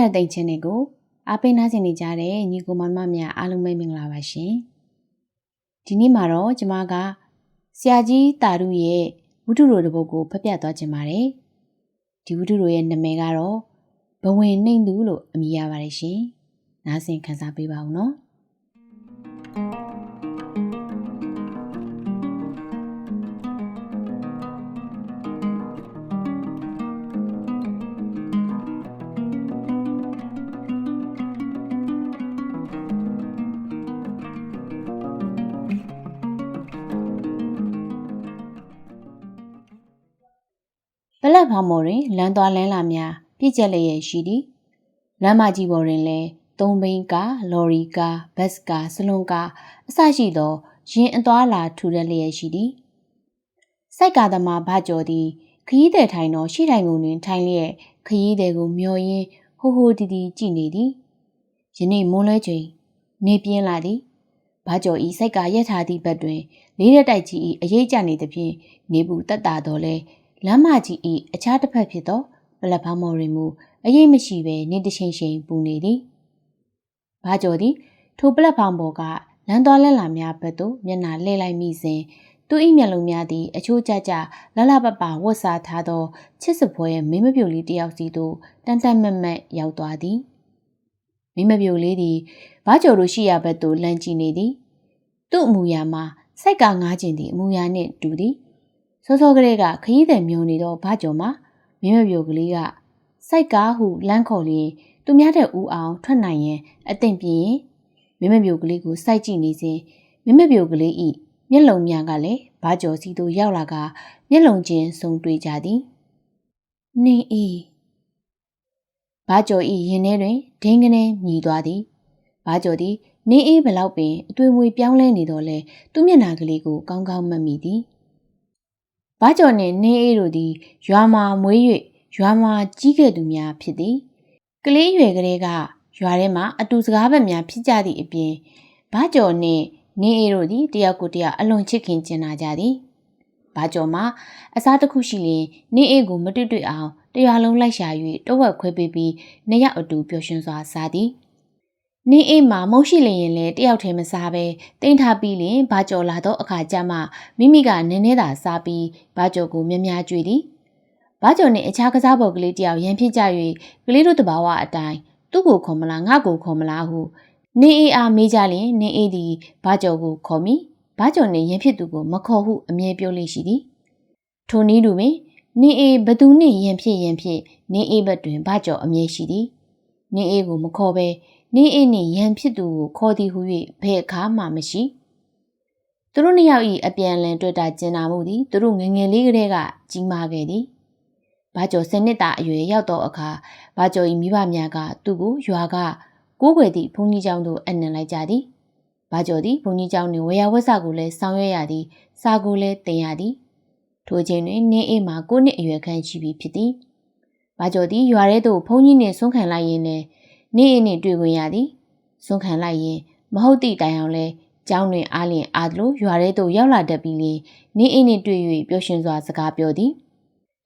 နက်သိမ့်ချင်းတွေကိုအားပေးနားဆင်နေကြတဲ့ညီကိုမမများအားလုံးပဲမင်္ဂလာပါရှင်ဒီနေ့မှာတော့ကျမကဆရာကြီးတာရုရဲ့ဝတ္ထုတော်တစ်ပုဒ်ကိုဖတ်ပြသွားခြင်းပါတယ်ဒီဝတ္ထုတော်ရဲ့နာမည်ကတော့ဘဝင်နှိမ့်သူလို့အမည်ရပါတယ်ရှင်နားဆင်ခံစားပေးပါဦးနော် လက်ဖောင်ပေါ်တွင်လမ်းသွားလမ်းလာများပြည့်ကျက်လျက်ရှိသည်လမ်းမကြီးပေါ်တွင်လည်းသုံးဘိန်းကားလော်ရီကားဘတ်စ်ကားစလွန်ကားအစရှိသောရင်အသွားလာထူထပ်လျက်ရှိသည်စိုက်ကာသမားဗကြော်သည်ခရီးသည်ထိုင်သောရှေ့တိုင်ကုန်တွင်ထိုင်လျက်ခရီးသည်ကိုမျောရင်းဟိုဟိုတီတီကြည့်နေသည်ယနေ့မွန်းလွဲချိန်နေပြင်းလာသည်ဘာကျော်ဤစိုက်ကရက်ထားသည့်ဘက်တွင်လေးရက်တိုက်ကြီးဤအရေးကြနေသဖြင့်နေဘူးတက်တာတော်လဲ လမ်းမကြီးဤအခြားတစ်ဖက်ဖြစ်သောပလက်ဖောင်းမော်တွင်မူအရေးမရှိဘဲနေတချိန်ချိန်ပူနေသည်။ဘာကျော်သည်ထိုပလက်ဖောင်းပေါ်ကလမ်းသွားလက်လာများဘက်သို့မျက်နှာလှည့်လိုက်မိစဉ်သူ၏မျက်လုံးများသည်အချိုးကျကျလလပပဝတ်စားထားသောချစ်စပွဲမင်းမပြိုလေးတယောက်စီသို့တန်တန်မတ်မတ်ရောက်သွားသည်။မင်းမပြိုလေးသည်ဘာကျော်တို့ရှိရာဘက်သို့လမ်းကြည့်နေသည်။သူ့အမူအရာမှာစိုက်ကငားခြင်းသည်အမူအရာနှင့်တူသည်။ စောစောကလေးကခရီးသည်မျိုးနေတော့ဘာကြော်မှာမင်းမပြိုကလေးကစိုက်ကားဟုလမ်းခေါ်လျင်သူများတဲ့ဦးအောင်ထွက်နိုင်ရင်အသင့်ပြင်းမင်းမပြိုကလေးကိုစိုက်ကြည့်နေစဉ်မင်းမပြိုကလေးဤမျက်လုံးများကလည်းဘာကြော်စီသို့ရောက်လာကမျက်လုံးချင်းစုံတွေ့ကြသည်နင်းဤဘာကြော်ဤရင်ထဲတွင်ဒင်းကနေမြည်သွားသည်ဘာကြော်သည်နင်းအေးဘလောက်ပင်အတွေ့အမွေပြောင်းလဲနေတော့လဲသူ့မျက်နှာကလေးကိုကောင်းကောင်းမှတ်မိသည်။ ဘာကျော်နှင့်နင်းအေးတို့သည်ရွာမှာမွေး၍ရွာမှာကြီးခဲ့သူများဖြစ်သည်။ကလေးရွယ်ကလေးကရွာထဲမှာအတူစကားဘက်များဖြစ်ကြသည့်အပြင်ဘာကျော်နှင့်နင်းအေးတို့သည်တယောက်ကိုတယောက်အလွန်ချစ်ခင်ကျင်နာကြသည်။ဘာကျော်မှာအစားတစ်ခုရှိရင်နင်းအေးကိုမတွေ့တွေ့အောင်တရွာလုံးလိုက်ရှာ၍တဝက်ခွဲပေးပြီးနှစ်ယောက်အတူပျော်ရွှင်စွာစားသည်။ နင်းအိမ်မှာမုံရှိလျင်လည်းတယောက်တည်းမစားပဲတင်းထားပြီးလင်ဘာကြော်လာတော့အခါကျမှမိမိကနည်းနည်းသာစားပြီးဘာကြော်ကိုမြများကြွေသည်ဘာကြော်နဲ့အခြားကစားပေါ်ကလေးတယောက်ရန်ဖြစ်ကြ၍ကလေးတို့တဘာဝအတိုင်းသူ့ကိုခေါ်မလားငါ့ကိုခေါ်မလားဟုနင်းအေးအားမေးကြလျင်နင်းအေးသည်ဘာကြော်ကိုခေါ်မိဘာကြော်နဲ့ရန်ဖြစ်သူကိုမခေါ်ဟုအမြဲပြောလေးရှိသည်ထိုနည်းတူပင်နင်းအေးဘသူနှင့်ရန်ဖြစ်ရန်ဖြစ်နင်းအေးဘက်တွင်ဘာကြော်အမြဲရှိသည်နင်းအေးကိုမခေါ်ပဲ နင်းအိနှင့်ရန်ဖြစ်သူကိုခေါ်သည်ဟု၍ဘယ်အခါမှမရှိသူတို့နှစ်ယောက်၏အပြန်အလှန်တွေ့တာကျင်နာမှုသည်သူတို့ငငယ်လေးကလေးကကြီးမားခဲ့သည်ဘာကျော်စနစ်တာအရွယ်ရောက်သောအခါဘာကျော်၏မိဘများကသူ့ကိုရွာကကိုးကွယ်သည့်ဘုန်းကြီးကျောင်းသို့အနှံလိုက်ကြသည်ဘာကျော်သည်ဘုန်းကြီးကျောင်းတွင်ဝေယဝက်စာကိုလည်းဆောင်ရွက်ရသည်စာကိုလည်းတင်ရသည်ထိုချိန်တွင်နင်းအေးမှာကိုနှစ်အရွယ်ခန့်ရှိပြီဖြစ်သည်ဘာကျော်သည်ရွာထဲသို့ဘုန်းကြီးနှင့်ဆုံးခံလိုက်ရင်းနဲ့ နေအိနှင့်တွေ့ခွင့်ရသည်စွန့်ခံလိုက်ရင်မဟုတ်သည့်တိုင်အောင်လဲကျောင်းတွင်အားလျင်အားသလိုရွာထဲသို့ရောက်လာတတ်ပြီးလင်နေအိနှင့်တွေ့၍ပျော်ရွှင်စွာစကားပြောသည်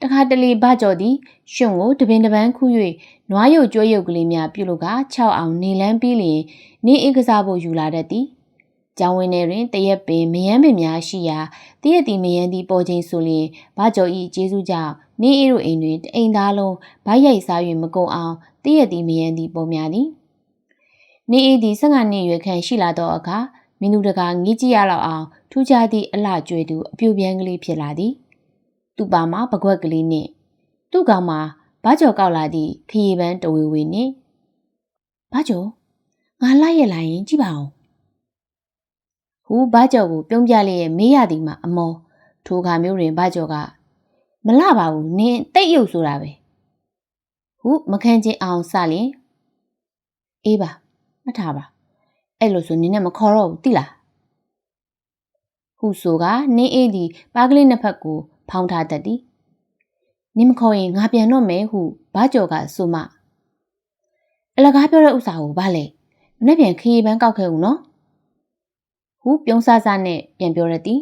တခါတလေဘကြော်သည်ရှင်ကိုတပင်တပန်းခူး၍နွားရုပ်ကျွဲရုပ်ကလေးများပြုတ်လို့က6အောင်နေလန်းပြီးလျင်နေအိကစားဖို့ယူလာတတ်သည် ကျောင်းဝင်းထဲတွင်တရက်ပင်မယမ်းပင်များရှိရာတရက်တီမယမ်းသည်ပေါ်ချင်းဆိုလျင်ဘာကျော်ဤကျေးဇူးကြောင့်နေအေးတို့အိမ်တွင်တအိမ်သားလုံးဗိုက်ရိုက်စား၍မကုန်အောင်တည့်ရသည်မယန်းသည်ပေါ်များသည်နေအေးသည်၁၅နှစ်ရွယ်ခန့်ရှိလာသောအခါမင်းတို့တကာငေးကြည့်ရလောက်အောင်ထူးခြားသည့်အလှကျွေးသူအပြိုပြန်းကလေးဖြစ်လာသည်သူ့ပါမှာပကွက်ကလေးနှင့်သူ့ကောင်မှာဘာကြော်ကောက်လာသည့်ခရီးပန်းတဝေဝေနှင့်ဘာကြော်ငါလိုက်ရလာရင်ကြည့်ပါဦး ဟူဘာကြော်ကိုပြုံးပြလျက်မေးရသည်မှာအမောထိုခါမျိုးတွင်ဘာကြော်ကမလှပါဘူးနင်းတိတ်ရုပ်ဆိုတာပဲဟုမခံချင်းအောင်စလင်အေးပါမှတ်ထားပါအဲ့လိုဆိုနင်းနဲ့မခေါ်တော့ဘူးတိလားဟုဆိုကနင်းအေးသည်ပါကလေးနှစ်ဖက်ကို ဖောင်းထားတတ်သည်နင်းမခေါ်ရင်ငါပြန်တော့မယ်ဟုဘာကျော်ကဆိုမှအလကားပြောတဲ့ဥစ္စာကိုဘာလဲမနေ့ပြန်ခရီးပန်းကောက်ခဲ့ဦးနော် ဟုပြုံးဆဆနဲ့ပြန်ပြောရသည်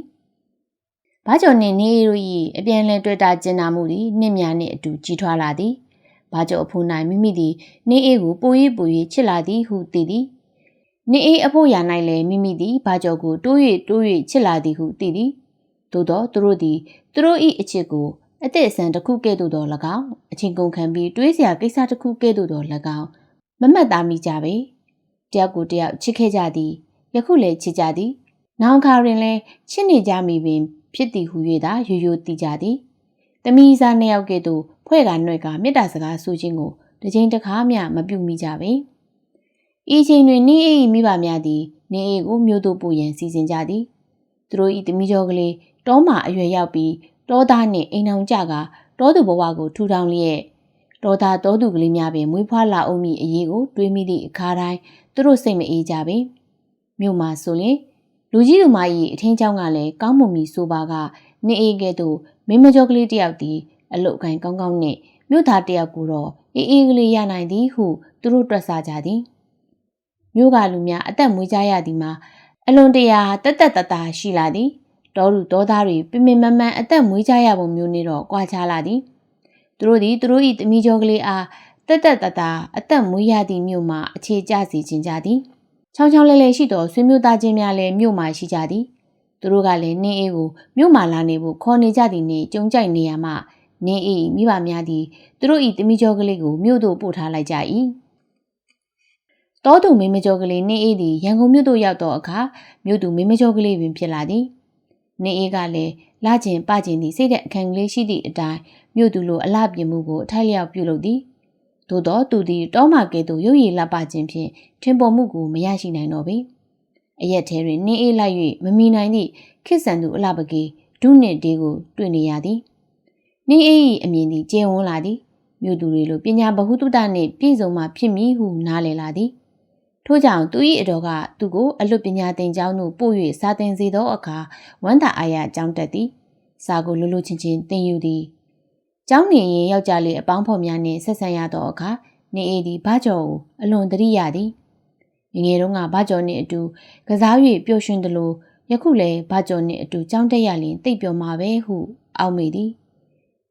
ဘာကျော်နှင့်နေရီတို့၏အပြန်လဲတွေ့တာကျင်နာမှုသည်နှင့်များနှင့်အတူကြီးထွားလာသည်ဘာကြောင့်အဖို့၌မိမိသည်နေအေးကိုပို၍ပို၍ချစ်လာသည်ဟုသိသည်နေအေးအဖို့ရာ၌လည်းမိမိသည်ဘာကြောင့်ကိုတိုး၍တိုး၍ချစ်လာသည်ဟုသိသည်သို့သောသူတို့သည်သူတို့၏အချစ်ကိုအသက်အဆန်တစ်ခုကဲ့သို့သော၎င်းအချင်းကုန်ခံပြီးတွေးစရာကိစ္စတစ်ခုကဲ့သို့သော၎င်းမမှတ်သားမိကြပေတယောက်ကိုတယောက်ချစ်ခဲ့ကြသည် ယခုလည်းချစ်ကြသည်နောင်ခါတွင်လည်းချစ်နေကြမိပင် ဖြစ်သည်ဟု၍သာရိုးရိုးသိကြသည်တမီးစားနှစ်ယောက်ကဲ့သို့ဖွဲ့ကနှွဲ့ကမေတ္တာစကားဆိုခြင်းကိုတစ်ချိန်တစ်ခါမျှမပြုမိကြပေဤချိန်တွင်နေအေးမိဘများသည်နေအေးကိုမြို့သို့ပို့ရန်စီစဉ်ကြသည်သူတို့၏တမီးကျော်ကလေးတောမှအရွယ်ရောက်ပြီးတောသားနှင့်အိမ်အောင်ကြကတောသူဘဝကိုထူထောင်လျက်တောသားတောသူကလေးများပင်မွေးဖွားလာအောင်မည်အရေးကိုတွေးမိသည့်အခါတိုင်းသူတို့စိတ်မအေးကြပေ မြို့မှာဆိုရင်လူကြီးလူမကြီးအထင်းချောင်းကလည်းကောင်းမွန်ပြီဆိုပါကနေအေးကဲ့သို့မင်းမကျော်ကလေးတယောက်သည်အလုတ်ကိုင်းကောင်းကောင်းနှင့်မြို့သားတယောက်ကိုတော့အေးအေးကလေးရနိုင်သည်ဟုသူတို့တွက်ဆကြသည်မြို့ကလူများအသက်မွေးကြရသည်မှာအလွန်တရာတက်တက်တတာရှိလာသည်တောလူတောသားတွေပြင်းပြင်းမမှန်အသက်မွေးကြရပုံမျိုးနေတော့ကြွားချလာသည်သူတို့သည်သူတို့၏တမီကျော်ကလေးအားတက်တက်တတာအသက်မွေးရသည့်မြို့မှာအခြေကျစေခြင်းကြသည် ချောင်းချောင်းလဲလဲရှိသောဆွေမျိုးသားချင်းများလည်းမြို့မှာရှိကြသည်သူတို့ကလည်းနင်းအေးကိုမြို့မှာလာနေဖို့ခေါ်နေကြသည်နှင့်ကြုံကြိုက်နေရမှနင်းအေးမိဘများသည်သူတို့၏တမီကျော်ကလေးကိုမြို့သို့ပို့ထားလိုက်ကြ၏တောသူမင်းမကျော်ကလေးနင်းအေးသည်ရန်ကုန်မြို့သို့ရောက်သောအခါမြို့သူမင်းမကျော်ကလေးပင်ဖြစ်လာသည်နင်းအေးကလည်းလာကျင်ပကျင်သည့်စိတ်တဲ့အခန်းကလေးရှိသည့်အတိုင်းမြို့သူလိုအလှပြင်မှုကိုအထိုက်လျောက်ပြုလုပ်သည် သို့တော့သူသည်တောမကဲ့သို့ရုပ်ရည်လှပခြင်းဖြင့်ထင်ပေါ်မှုကိုမရရှိနိုင်တော့ပေအရက်ထဲတွင်နင်းအေးလိုက်၍မမီနိုင်သည့်ခစ်ဆန်သူအလှပကေဒုနှင့်ဒေးကိုတွေ့နေရသည်နင်းအေး၏အမြင်သည်ကျဲဝန်းလာသည်မြို့သူတွေလိုပညာဗဟုသုတနှင့်ပြည့်စုံမှဖြစ်မည်ဟုနားလည်လာသည်ထို့ကြောင့်သူ၏အတော်ကသူ့ကိုအလွတ်ပညာသင်ကျောင်းသို့ပို့၍စာသင်စေသောအခါဝမ်းသာအားရကျောင်းတက်သည်စာကိုလွတ်လွတ်ချင်းချင်းသင်ယူသည် ကျောင်းနေရင်ယောက်ျားလေးအပေါင်းဖော်များနှင့်ဆက်ဆံရသောအခါနေအေးသည်ဘာကျော်ကိုအလွန်တရိရသည်ငငယ်တုန်းကဘာကျော်နှင့်အတူကစား၍ပျော်ရွှင်သလိုယခုလည်းဘာကျော်နှင့်အတူကျောင်းတက်ရလျင်တိတ်ပျော်မှာပဲဟုအောက်မေသည်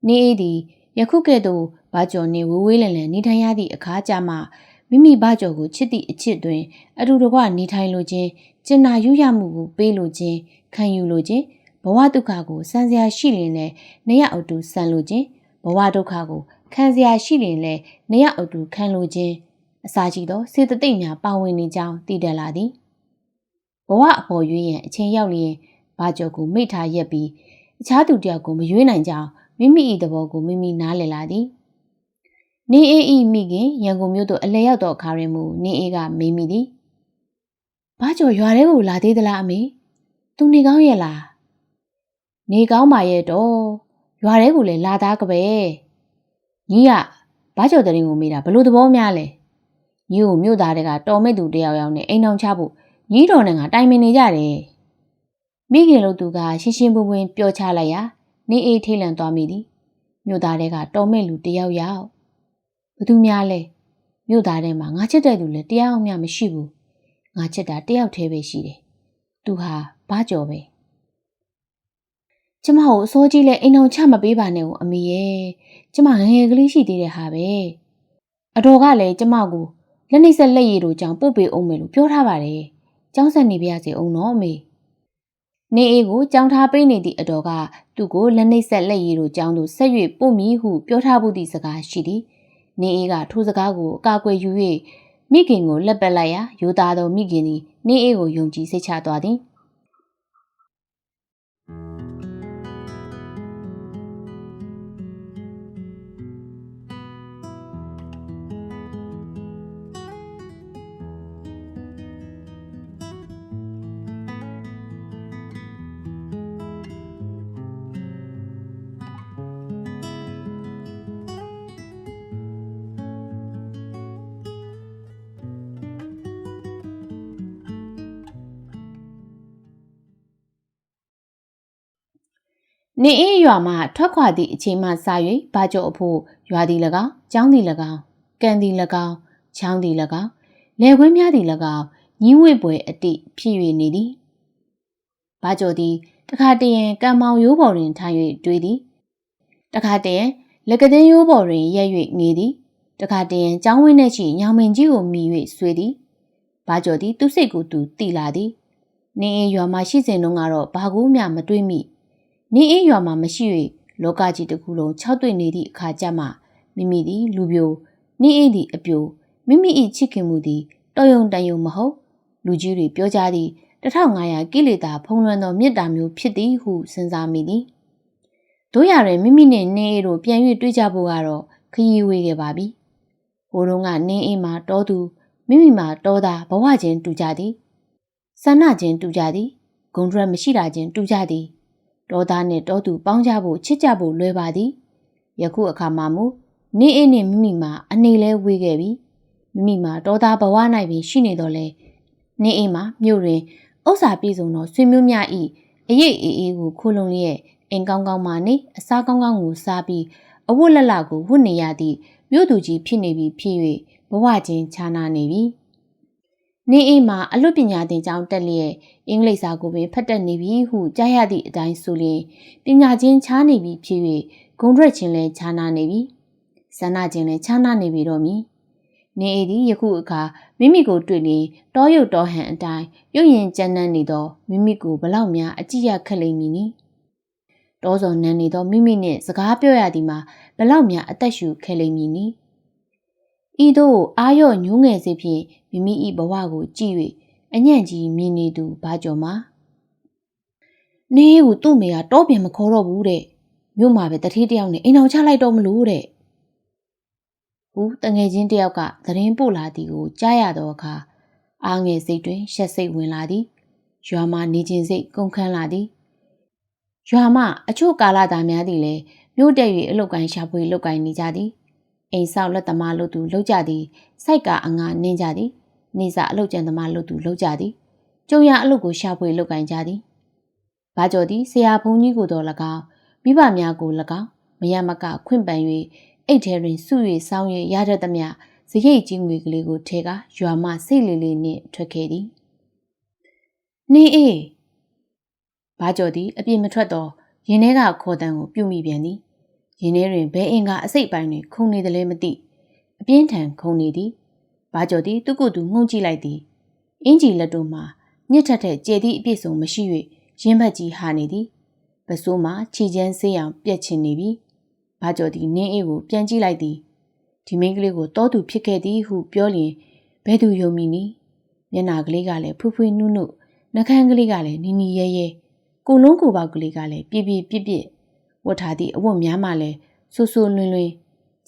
နေအေးသည်ယခုကဲ့သို့ဘာကျော်နှင့်ဝေးဝေးလည်လည်နေထိုင်ရသည့်အခါကြမှာမိမိဘကျော်ကိုချစ်သည့်အချစ်တွင်အတူတကွနေထိုင်လိုခြင်းကျင်နာယူရမှုကိုပေးလိုခြင်းခံယူလိုခြင်းဘဝဒုက္ခကိုစံစရာရှိလင်လည်းနေရအတူစံလိုခြင်း ဘဝဒုက္ခကိုခံစရာရှိလင်လည်းနေရအတူခံလိုခြင်းအစာရှိသောစေတသိက်များပါဝင်နေကြောင်းသိတယ်လာသည်ဘဝအပေါ်ရွေးရန်အချိန်ရောက်လျင်ဘာကျော်ကိုမိထားရက်ပြီးအခြားသူတယောက်ကိုမရွေးနိုင်ကြောင်းမိမိ၏သဘောကိုမိမိနားလည်လာသည်နင်းအေးဤမိခင်ရန်ကုန်မြို့သို့အလဲရောက်သောအခါတွင်မူနင်းအေးကမေးမိသည်။ဘာကြော်ရွာထဲကိုလာသေးသလားအမေ။သူနေကောင်းရဲ့လား။နေကောင်းပါရဲ့တော့။ ရွာထဲကိုလည်းလာသားကပဲ။ညီကဘာကြော်တရင်ကိုမေးတာဘလို့သဘောများလဲ။ညီကိုမြို့သားတွေကတော်မဲ့သူတယောက်ယောက်နဲ့အိမ်အောင်ချဖို့ညီတော်နဲ့ကတိုင်ပင်နေကြတယ်။မိခင်လို့သူကရှင်းရှင်းပွင့်ပွင့်ပြောချလိုက်ရာနေအေးထိလန့်သွားမိသည်။မြို့သားတွေကတော်မဲ့လူတယောက်ယောက်ဘသူများလဲမြို့သားထဲမှာငါချစ်တဲ့သူလည်းတရားအောင်များမရှိဘူးငါချစ်တာတယောက်တည်းပဲရှိတယ်သူဟာဘာကြော်ပဲ ကျမကိုအစိုးကြီးလဲအိမ်အောင်ချမပေးပါနဲ့ဦးအမေရဲ့ကျမငငယ်ကလေးရှိသေးတဲ့ဟာပဲအတော်ကလည်းကျမကိုလက်နှိပ်ဆက်လက်ရည်တို့ကြောင့်ပို့ပေးအောင်မယ်လို့ပြောထားပါတယ်ကျောင်းဆက်နေပြရစီအောင်နော်အမေနေအေးကိုကြောင်းထားပေးနေသည့်အတော်ကသူ့ကိုလက်နှိပ်ဆက်လက်ရည်တို့ကြောင်းသို့ဆက်၍ပို့မည်ဟုပြောထားမှုသည့်စကားရှိသည်နေအေးကထိုစကားကိုအကာအကွယ်ယူ၍မိခင်ကိုလက်ပတ်လိုက်ရာယူသားသောမိခင်သည်နေအေးကိုယုံကြည်စိတ်ချသွားသည် နေအေးရွာမှထွက်ခွာသည့်အချိန်မှစ၍ဘာကျော်အဖို့ရွာသည်၎င်း၊ကျောင်းသည်၎င်း၊ကန်သည်၎င်း၊ချောင်းသည်၎င်း၊လယ်ခွင်းများသည်၎င်းညီးဝဲပွဲအတိဖြစ်၍နေသည်။ဘာကျော်သည်တခါတရံကံမောင်ရိုးပေါ်တွင်ထိုင်၍တွေးသည်။တခါတရံလက်ကတဲ့ရိုးပေါ်တွင်ရက်၍နေသည်တခါတည်းရင်ကျောင်းဝင်းထဲရှိညောင်မင်ကြီးကိုမိ၍ဆွေးသည်ဘာကြော်သည်သူ့စိတ်ကိုသူတီလာသည်နင်းအေးရွာမှာရှိစဉ်တုန်းကတော့ဘာကူးမှမတွေးမိ နင်းအေးရွာမှာမရှိ၍လောကကြီးတစ်ခုလုံး၆တွေ့နေသည့်အခါကျမှမိမိသည်လူပြိုနင်းအေးသည်အပြိုမိမိ၏ချစ်ခင်မှုသည်တော်ယုံတန်ယုံမဟုတ်လူကြီးတွေပြောကြသည်1500ကိလေသာဖုံးလွှမ်းသောမေတ္တာမျိုးဖြစ်သည်ဟုစဉ်းစားမိသည်တို့ရရင်မိမိနှင့်နင်းအေးတို့ပြန်၍တွေ့ကြဖို့ကတော့ခရီးဝေးခဲ့ပါပြီဟိုတုန်းကနင်းအေးမှာတောသူမိမိမှာတောသားဘဝချင်းတူကြသည်ဆန္ဒချင်းတူကြသည်ဂုံဒရက်မရှိတာချင်းတူကြသည် တောသားနှင့်တောသူပေါင်းကြဖို့ချစ်ကြဖို့လွယ်ပါသည်ယခုအခါမှမူနင်းအေးနှင့်မိမိမှာအနေလဲဝေးခဲ့ပြီမိမိမှာတောသားဘဝ၌ပင်ရှိနေတော့လဲနင်းအေးမှာမြို့တွင်ဥစ္စာပြည့်စုံသောဆွေမျိုးများဤအရေးအေးအေးကိုခိုးလုံလျက်အိမ်ကောင်းကောင်းမှနေအစားကောင်းကောင်းကိုစားပြီးအဝတ်လက်လကိုဝတ်နေရသည့်မြို့သူကြီးဖြစ်နေပြီဖြစ်၍ဘဝချင်းခြားနာနေပြီ။ နင်းအိမ်မှာအလွတ်ပညာသင်ကျောင်းတက်လျက်အင်္ဂလိပ်စာကိုပင်ဖတ်တတ်နေပြီဟုကြားရသည့်အတိုင်းဆိုလျင်ပညာချင်းခြားနေပြီဖြစ်၍ဂုံရက်ချင်းလည်းခြားနာနေပြီ။ဆန္ဒချင်းလည်းခြားနာနေပြီတော့မည်။နေအိသည်ယခုအခါမိမိကိုတွေ့ရင်တောရုပ်တော်ဟန်အတိုင်းရုပ်ရင်ကြမ်းတမ်းနေသောမိမိကိုဘလောက်များအကြည့်ရခက်လိမ့်မည်နီတောစော်နန်းနေသောမိမိနှင့်စကားပြောရသည်မှာဘလောက်များအသက်ရှူခဲလိမ့်မည်နီ ဤသို့အာရော့ညိုးငယ်စေဖြင့်မိမိ၏ဘဝကိုကြည့်၍အညံ့ကြီးမြင်နေသူဘာကြော်မှာနေကိုသူ့မေကတောပြန်မခေါ်တော့ဘူးတဲ့မြို့မှာပဲတတိတယောက်နဲ့အိမ်အောင်ချလိုက်တော့မလို့တဲ့ဟူတငယ်ချင်းတယောက်ကသတင်းပို့လာသည်ကိုကြားရသောအခါအားငယ်စိတ်တွင်ရှက်စိတ်ဝင်လာသည်ရွာမှနေခြင်းစိတ်ကုန်ခန်းလာသည်ရွာမှအချို့ကာလသားများသည်လည်းမြို့တက်၍အလုတ်ကိုင်းရှာဖွေလုတ်ကိုင်းနေကြသည် အိမ်ဆောက်လက်သမားလို့သူလောက်ကြသည်စိုက်ကအငါနင်းကြသည်နေစာအလုတ်ကျန်သမားလို့သူလောက်ကြသည်ကျုံရအလုတ်ကိုရှာဖွေလုတ်ကိုင်းကြသည်ဘာကြော်သည်ဆရာဘုန်းကြီးကိုတော်၎င်းမိဘများကို၎င်းမရမကခွင့်ပန်၍အိတ်ထဲတွင်စု၍စောင်း၍ရတတ်သမျှစရိတ်ကြီးငွေကလေးကိုထဲကရွာမှစိတ်လေးလေးနှင့်ထွက်ခဲ့သည်နေအေးဘာကြော်သည်အပြစ်မထွက်တော့ရင်ထဲကခေါ်တန်ကိုပြုတ်မိပြန်သည် ရင်ထဲတွင်ဘဲအင်ကအစိတ်ပိုင်းတွင်ခုန်နေတယ်လည်းမသိအပြင်းထန်ခုန်နေသည်ဘာကြော်သည်သူ့ကိုယ်သူငုံကြည့်လိုက်သည်အင်ကြီးလက်တို့မှာညစ်ထက်တဲ့ကြဲသည့်အပြစ်စုံမရှိ၍ရင်းဘက်ကြီးဟာနေသည်ပစိုးမှာခြေချမ်းဆေးအောင်ပြက်ချင်နေပြီဘာကြော်သည်နင်းအေးကိုပြန်ကြည့်လိုက်သည်ဒီမင်းကလေးကိုတောသူဖြစ်ခဲ့သည်ဟုပြောလျင်ဘဲသူယုံမိနီမျက်နာကလေးကလည်းဖူးဖူးနုနုနှကန်းကလေးကလည်းနီနီရဲရဲကိုလုံးကိုပေါက်ကလေးကလည်းပြပြပြပြ ဝတ်ထားသည့်အဝတ်များမှလည်းဆူဆူလွင်လွင်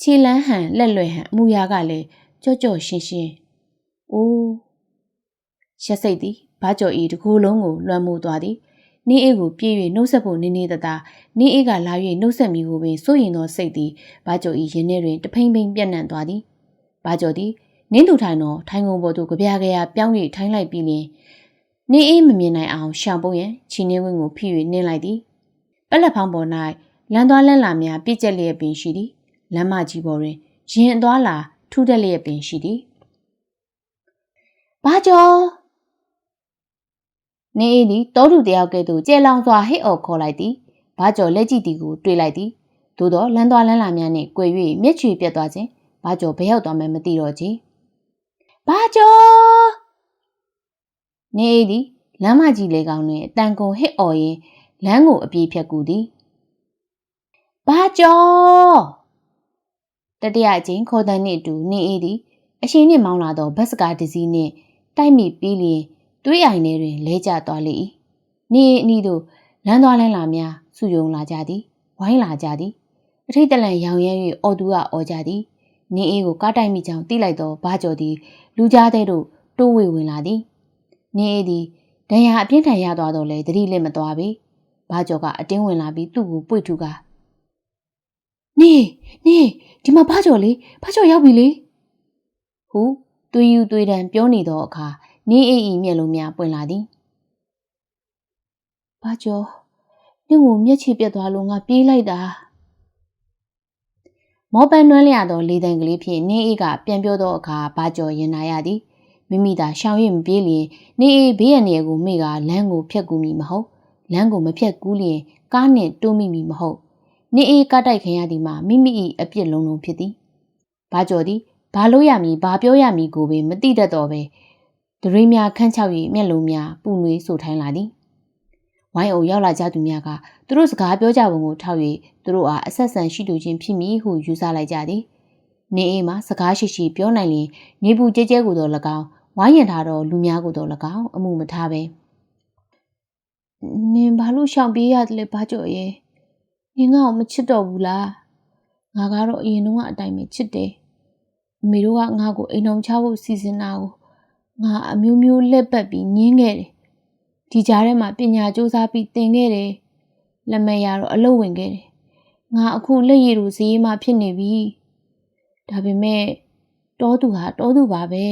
ခြေလန်းဟန်လက်လွယ်ဟန်အမူအရာကလည်းကြော့ကြော့ရှင်းရှင်းအိုးရှက်စိတ်သည်ဘာကြော်ဤတကူလုံးကိုလွှမ်းမိုးသွားသည်နင်းအေးကိုပြေး၍နှုတ်ဆက်ဖို့နေနေတသာနင်းအေးကလာ၍နှုတ်ဆက်မိကိုပင်စိုးရင်သောစိတ်သည်ဘာကြော်ဤရင်ထဲတွင်တဖိမ့်ဖိမ့်ပြန့်နှံ့သွားသည်ဘာကြော်သည်နင်းသူထိုင်သောထိုင်ကုန်ပေါ်သို့ကြပြားကြရပြောင်း၍ထိုင်လိုက်ပြီးလျင်နင်းအေးမမြင်နိုင်အောင်ရှောင်ပုတ်ရန်ချီနှင်းဝင်းကိုဖိ၍နင်းလိုက်သည် ပက်လက်ဖောင်းပေါ်၌လမ်းသွားလမ်းလာများပြည့်ကျက်လျက်ပင်ရှိသည်လမ်းမကြီးပေါ်တွင်ရင်သွားလာထူးတက်လျက်ပင်ရှိသည်ဘာကျော်နေအေးသည်တောသူတယောက်ကဲ့သို့ကျဲလောင်စွာဟစ်အော်ခေါ်လိုက်သည်ဘာကျော်လက်ကြည့်သည်ကိုတွေးလိုက်သည်သို့သောလမ်းသွားလမ်းလာများနှင့်꿰၍မျက်ချွေပြတ်သွားခြင်းဘာကျော်ဘယ်ရောက်သွားမှမသိတော့ချေဘာကျော်နေအေးသည်လမ်းမကြီးလေကောင်တွင်အတန်ကုန်ဟစ်အော်ရင်း လမ်းကိုအပြေးဖြတ်ကူသည်ဘာကျော်တတိယအချိန်ခေါ်တဲ့နှင့်အတူနေအေးသည်အရှင်နှင့်မောင်းလာသောဘတ်စကားတစ်စီးနှင့်တိုက်မိပြီးလျင်တွေးအိုင်ထဲတွင်လဲကျသွားလေ၏နေအနီးသို့လမ်းသွားလမ်းလာများစုယုံလာကြသည်ဝိုင်းလာကြသည်အထိတ်တလန့်ရောင်ရဲ၍အော်သူကအော်ကြသည်နေအေးကိုကားတိုက်မိကြောင်းသိလိုက်သောဘာကျော်သည်လူကြားတဲ့သို့တိုးဝေဝင်လာသည်နေအေးသည်ဒဏ်ရာအပြင်းထန်ရသွားတော့လေသတိလင့်မသွားပေ ဘာကျော်ကအတင်းဝင်လာပြီးသူ့ကိုပွေ့ထူကနေနေဒီမှာဘာကျော်လေဘာကျော်ရောက်ပြီလေဟုသွေးယူသွေးတန်ပြောနေသောအခါနေအေးဤမျက်လုံးများပွင့်လာသည်ဘာကျော်နင့်ကိုမျက်ခြေပြတ်သွားလို့ငါပြေးလိုက်တာမောပန်းနွမ်းလျသောလေတံကလေးဖြင့်နေအေးကပြန်ပြောသောအခါဘာကျော်ရင်နာရသည်မိမိသာရှောင်ရမပြေးလျင်နေအေးဘေးရန်ရကိုမိကလမ်းကိုဖြတ်ကူးမိမဟုတ် လမ်းကိုမဖြတ်ကူးလျင်ကားနှင့်တိုးမိမိမဟုတ်နေအေးကတိုက်ခင်ရသည်မှာမိမိ၏အပြစ်လုံးလုံးဖြစ်သည်ဘာကြော်သည်ဘာလို့ရမည်ဘာပြောရမည်ကိုပင်မသိတတ်တော့ပဲဒရိများခန့်ချောက်၍မျက်လုံးများပူနွေးဆိုထိုင်းလာသည်ဝိုင်းအုံရောက်လာကြသူများကသူတို့စကားပြောကြပုံကိုထောက်၍သူတို့အားအဆက်ဆံရှိသူချင်းဖြစ်မည်ဟုယူဆလိုက်ကြသည်နေအိမ်မှာစကားရှိရှိပြောနိုင်ရင်နေပူကြဲကြဲကိုတော့၎င်းဝိုင်းရံထားတော့လူများကိုတော့၎င်းအမှုမထားပဲ နင်ဘာလို့ရှောင်ပြေးရတယ်လဲဘာကြော်ရဲ့နင်ငါ့ကိုမချစ်တော့ဘူးလားငါကတော့အရင်တုန်းကအတိုင်းပဲချစ်တယ်အမေတို့ကငါ့ကိုအိမ်အောင်ချဖို့စီစဉ်တာကိုငါအမျိုးမျိုးလက်ပတ်ပြီးညင်းခဲ့တယ်ဒီကြားထဲမှာပညာစူးစမ်းပြီးသင်ခဲ့တယ်လက်မရတော့အလုပ်ဝင်ခဲ့တယ်ငါအခုလက်ရည်လိုဈေးမှဖြစ်နေပြီဒါပေမဲ့တောသူဟာတောသူပါပဲ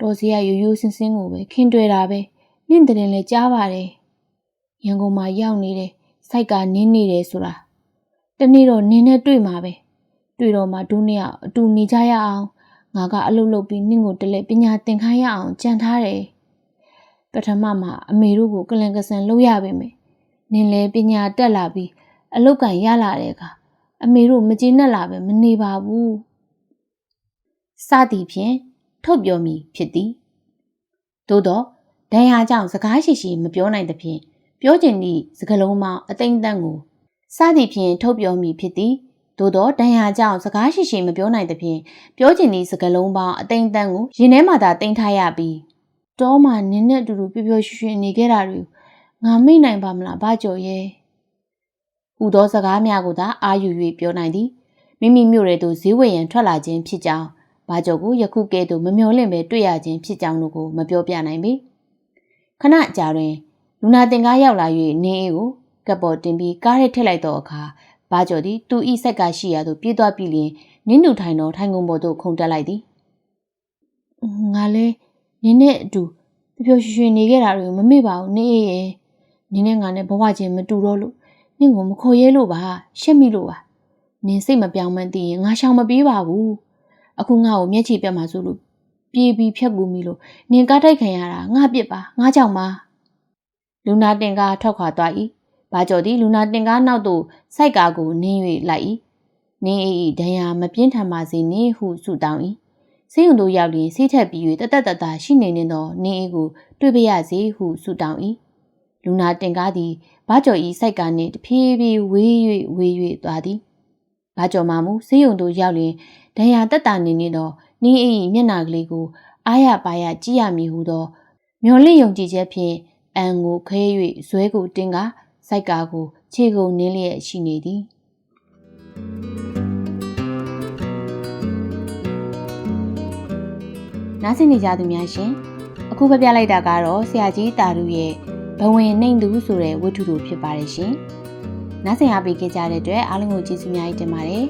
တော်စီကရိုးရိုးစင်းစင်းကိုပဲခင်တွေ့တာပဲနင့်တဲ့လည်းကြားပါတယ် ရန်ကုန်မှာရောက်နေတယ်စိုက်ကနင်းနေတယ်ဆိုတာတနေ့တော့နင်းနဲ့တွေ့မှာပဲတွေ့တော့မှဒုနှစ်ယောက်အတူနေကြရအောင်ငါကအလုပ်လုပ်ပြီးနင့်ကိုတလဲပညာသင်ခိုင်းရအောင်ကြံထားတယ်ပထမမှာအမေတို့ကိုကလန်ကဆန်လုပ်ရပါမယ်နင်လည်းပညာတက်လာပြီးအလုတ်ကန်ရလာတဲ့အခါအမေတို့မကျေနပ်လာပဲမနေပါဘူးစသည်ဖြင့်ထုတ်ပြောမိဖြစ်သည်သို့တော့ဒဏ်ရာကြောင့်စကားရှိရှိမပြောနိုင်သဖြင့် ပြောချင်သည့်စကားလုံးမှအသိမ့်တန့်ကိုစသည်ဖြင့်ထုတ်ပြောမိဖြစ်သည်သို့တော့ဒဏ်ရာကြောင့်စကားရှိရှိမပြောနိုင်သဖြင့်ပြောချင်သည့်စကားလုံးပေါင်းအသိမ့်တန့်ကိုရင်ထဲမှာသာတင်ထားရပြီးတောမှာနင်းနဲ့အတူတူပျော်ပျော်ရွှင်ရွှင်နေခဲ့တာတွေငါမိတ်နိုင်ပါမလားဘာကြော်ရဲ့ဟူသောစကားများကိုသာအာယူ၍ပြောနိုင်သည်မိမိမျိုးရဲသို့ဈေးဝယ်ရန်ထွက်လာခြင်းဖြစ်ကြောင်းဘာကြော်ကိုယခုကဲ့သို့မမျော်လင့်ပဲတွေ့ရခြင်းဖြစ်ကြောင်းတို့ကိုမပြောပြနိုင်ပေခဏကြာတွင် လူနာတင်ကားရောက်လာ၍နင်းအေးကိုကပ်ပေါ်တင်ပြီးကားထဲထည့်လိုက်သောအခါဘာကြော်သည်သူဤဆက်ကရှိရာသို့ပြေးသွားပြီးလျင်နင်းနူထိုင်သောထိုင်ကုန်ပေါ်သို့ခုန်တက်လိုက်သည်ငါလဲနင်းနဲ့အတူပျော်ရွှင်ရွှင်နေခဲ့တာတွေကိုမမေ့ပါဘူးနင်းအေးရဲ့နင်းနဲ့ငါနဲ့ဘဝချင်းမတူတော့လို့နင့်ကိုမခေါ်ရဲလို့ပါရှက်မိလို့ပါနင်းစိတ်မပြောင်းမှန်းသိရင်ငါရှောင်မပြေးပါဘူးအခုငါ့ကိုမျက်ခြေပြတ်မှဆိုလို့ပြေးပြီးဖြတ်ကူမိလို့နင်ကားတိုက်ခံရတာငါပြစ်ပါငါကြောင့်ပါ လူနာတင်ကားထွက်ခွာသွား၏ဘာကြော်သည်လူနာတင်ကားနောက်သို့စိုက်ကားကိုနင်း၍လိုက်၏နင်း၏ဒဏ်ရာမပြင်းထန်ပါစေနှင့်ဟုဆုတောင်း၏ဆေးရုံသို့ရောက်ရင်ဆေးထက်ပြီး၍တသက်တတရှိနေနေသောနင်း၏ကိုတွေ့ပါရစေဟုဆုတောင်း၏လူနာတင်ကားသည်ဘာကြော်၏စိုက်ကားနှင့်တဖြည်းဖြည်းဝေး၍ဝေး၍သွားသည်ဘာကြော်မှမူဆေးရုံသို့ရောက်လျင်ဒဏ်ရာတက်တာနေနေသောနင်း၏မျက်နာကလေးကိုအားရပါရကြည့်ရမည်ဟုသောမျော်လင့်ယုံကြည်ချက်ဖြင့် အန်ကိုခဲ၍ဇွဲကိုတင်းကစိုက်ကားကိုခြေကုန်နင်းလျက်ရှိနေသည်နားဆင်နေကြသူများရှင်အခုပြပြလိုက်တာကတော့ဆရာကြီးတာရုရဲ့ဘဝင်နှိမ့်သူဆိုတဲ့ဝတ္ထုတို့ဖြစ်ပါတယ်ရှင်နားဆင်အားပေးကြတဲ့အတွက်အားလုံးကိုကျေးဇူးများတင်ပါတယ်